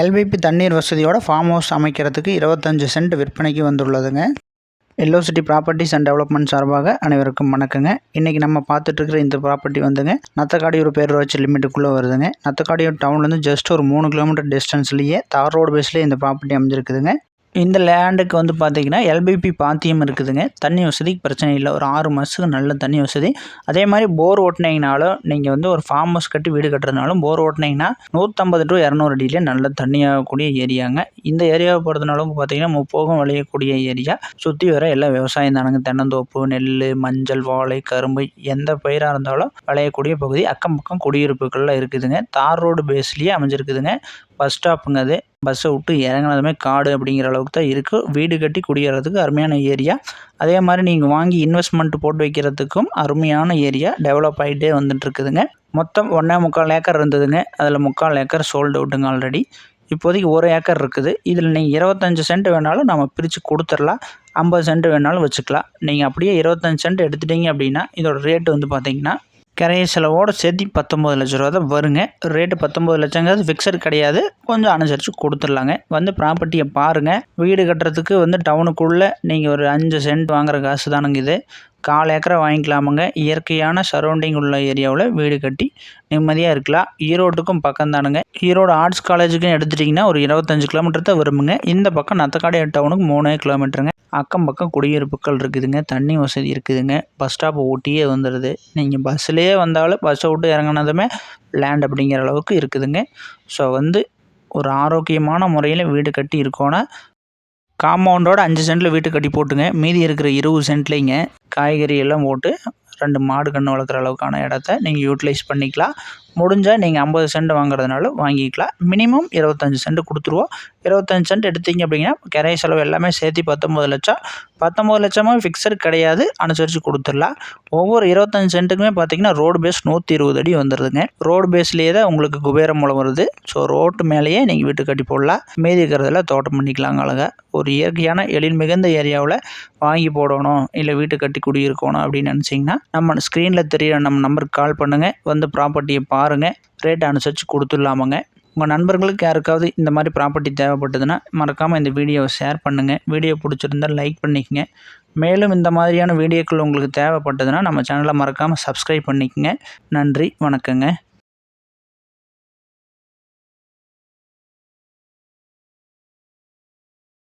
LPP தண்ணீர் வசதியோட farm house அமைக்கிறதுக்கு இருபத்தஞ்சு cent விற்பனைக்கு வந்துள்ளதுங்க. Yellow city properties and development சார்பாக அனைவருக்கும் வணக்கங்க. இன்றைக்கி நம்ம பார்த்துட்ருக்கிற இந்த ப்ராப்பர்ட்டி வந்துங்க நத்தக்காடியூர் பேரூராட்சி லிமிட்டுக்குள்ளே வருதுங்க. நத்தக்காடியூர் டவுன்லேருந்து ஜஸ்ட் ஒரு மூணு கிலோமீட்டர் டிஸ்டன்ஸ்லேயே தார் ரோடு பேஸ்லேயே இந்த ப்ராப்பர்ட்டி அமைஞ்சிருக்குதுங்க. இந்த லேண்டுக்கு வந்து பார்த்திங்கன்னா எல்பிபி பாத்தியம் இருக்குதுங்க. தண்ணி வசதிக்கு பிரச்சனை இல்லை. ஒரு ஆறு மாதத்துக்கு நல்ல தண்ணி வசதி. அதே மாதிரி போர் ஓட்டினீங்கனாலும் நீங்கள் வந்து ஒரு ஃபார்ம் ஹவுஸ் கட்டி வீடு கட்டுறதுனாலும் போர் ஓட்டினீங்கன்னா நூற்றம்பது டு இரநூறு அடியிலே நல்ல தண்ணியாகக்கூடிய ஏரியாங்க. இந்த ஏரியாவை பொறுத்தனாலும் பார்த்திங்கன்னா முப்போகம் விளையக்கூடிய ஏரியா. சுற்றி வர எல்லாம் விவசாயம் தானுங்க. தென்னந்தோப்பு நெல் மஞ்சள் வாழை கரும்பு எந்த பயிராக இருந்தாலும் விளையக்கூடிய பகுதி. அக்கம் பக்கம் குடியிருப்புகள்லாம் இருக்குதுங்க. தார் ரோடு பேஸ்லேயே அமைஞ்சிருக்குதுங்க. பஸ் ஸ்டாப்புங்க அது. பஸ்ஸை விட்டு இறங்கினதுமே காடு அப்படிங்கிற அளவுக்கு தான் இருக்குது வீடு கட்டி குடியேறதுக்கு அருமையான ஏரியா. அதே மாதிரி நீங்கள் வாங்கி இன்வெஸ்ட்மெண்ட் போட்டு வைக்கிறதுக்கும் அருமையான ஏரியா டெவலப் ஆகிட்டே வந்துட்டுருக்குதுங்க. மொத்தம் ஒன்றே முக்கால் ஏக்கர் இருந்ததுங்க. அதில் முக்கால் ஏக்கர் சோல்டு அவுட்டுங்க ஆல்ரெடி இப்போதைக்கு ஒரு ஏக்கர் இருக்குது. இதில் நீங்கள் இருபத்தஞ்சி சென்ட் வேணாலும் நம்ம பிரித்து கொடுத்துடலாம். ஐம்பது சென்ட் வேணாலும் வச்சுக்கலாம். நீங்கள் அப்படியே இருபத்தஞ்சி சென்ட் எடுத்துட்டீங்க அப்படின்னா இதோட ரேட்டு வந்து பார்த்திங்கன்னா கிரைய செலவோடு சேர்த்து பத்தொம்பது லட்ச ரூபா தான் வருங்க. ரேட்டு பத்தொம்பது லட்சங்கிறது ஃபிக்ஸட் கிடையாது. கொஞ்சம் அனுசரித்து கொடுத்துர்லாங்க வந்து ப்ராப்பர்ட்டியை பாருங்கள் வீடு கட்டுறதுக்கு வந்து டவுனுக்குள்ளே நீங்கள் ஒரு அஞ்சு சென்ட் வாங்குற காசு தானுங்க இது. கால் ஏக்கரை வாங்கிக்கலாமுங்க. இயற்கையான சரௌண்டிங் உள்ள ஏரியாவில் வீடு கட்டி நிம்மதியாக இருக்கலாம். ஈரோட்டுக்கும் பக்கம் தானுங்க ஈரோடு ஆர்ட்ஸ் காலேஜுக்கும் எடுத்துட்டிங்கன்னா ஒரு இருபத்தஞ்சு கிலோமீட்டர் தான் வருமுங்க. இந்த பக்கம் நத்தக்காடு டவுனுக்கு மூணே கிலோமீட்டருங்க அக்கம் பக்கம் குடியிருப்புகள் இருக்குதுங்க. தண்ணி வசதி இருக்குதுங்க. பஸ் ஸ்டாப் ஊட்டியே வந்துடுது நீங்கள் பஸ்ஸுலேயே வந்தாலும் பஸ்ஸை விட்டு இறங்கினதுமே லேண்ட் அப்படிங்கிற அளவுக்கு இருக்குதுங்க. ஸோ வந்து ஒரு ஆரோக்கியமான முறையில் வீடு கட்டி இருக்கோன்னா காம்பவுண்டோட அஞ்சு சென்ட்டில் வீட்டு கட்டி போட்டுங்க. மீதி இருக்கிற இருபது சென்ட்லேங்க காய்கறி எல்லாம் போட்டு ரெண்டு மாடு கன்று வளர்க்குற அளவுக்கான இடத்த நீங்கள் யூட்டிலைஸ் பண்ணிக்கலாம். முடிஞ்சால் நீங்கள் ஐம்பது சென்ட் வாங்குறதுனாலும் வாங்கிக்கலாம். மினிமம் இருபத்தஞ்சி சென்ட் கொடுத்துருவோம். இருபத்தஞ்சி சென்ட் எடுத்தீங்க அப்படின்னா கிரை செலவு எல்லாமே சேர்த்து பத்தொம்பது லட்சம். பத்தொம்பது லட்சமாக ஃபிக்ஸட் கிடையாது. அனுசரித்து கொடுத்துடலாம். ஒவ்வொரு இருபத்தஞ்சி சென்ட்டுக்குமே பார்த்தீங்கன்னா ரோடு பேஸ் நூற்றி இருபது அடி வந்துடுதுங்க ரோடு பேஸ்லேயே தான் உங்களுக்கு குபேரம் மூலம் வருது. ஸோ ரோட்டு மேலேயே நீங்கள் வீட்டு கட்டி போடலாம். மீதி இருக்கிறதெல்லாம் தோட்டம் பண்ணிக்கலாங்க அழகாக ஒரு இயற்கையான எழில் மிகுந்த ஏரியாவில் வாங்கி போடணும். இல்லை வீட்டு கட்டி குடியிருக்கணும் அப்படின்னு நினச்சிங்கன்னா நம்ம ஸ்க்ரீனில் தெரியிற நம்ம நம்பருக்கு கால் பண்ணுங்கள் வந்து ப்ராப்பர்ட்டியை பா பாருங்கள் ரேட் அனுசரித்து கொடுத்துடலாமாங்க. உங்கள் நண்பர்களுக்கு யாருக்காவது இந்த மாதிரி ப்ராப்பர்ட்டி தேவைப்பட்டதுன்னா மறக்காமல் இந்த வீடியோவை ஷேர் பண்ணுங்கள் வீடியோ பிடிச்சிருந்தால் லைக் பண்ணிக்கங்க. மேலும் இந்த மாதிரியான வீடியோக்கள் உங்களுக்கு தேவைப்பட்டதுன்னா நம்ம சேனலை மறக்காமல் சப்ஸ்கிரைப் பண்ணிக்கங்க. நன்றி வணக்கங்க.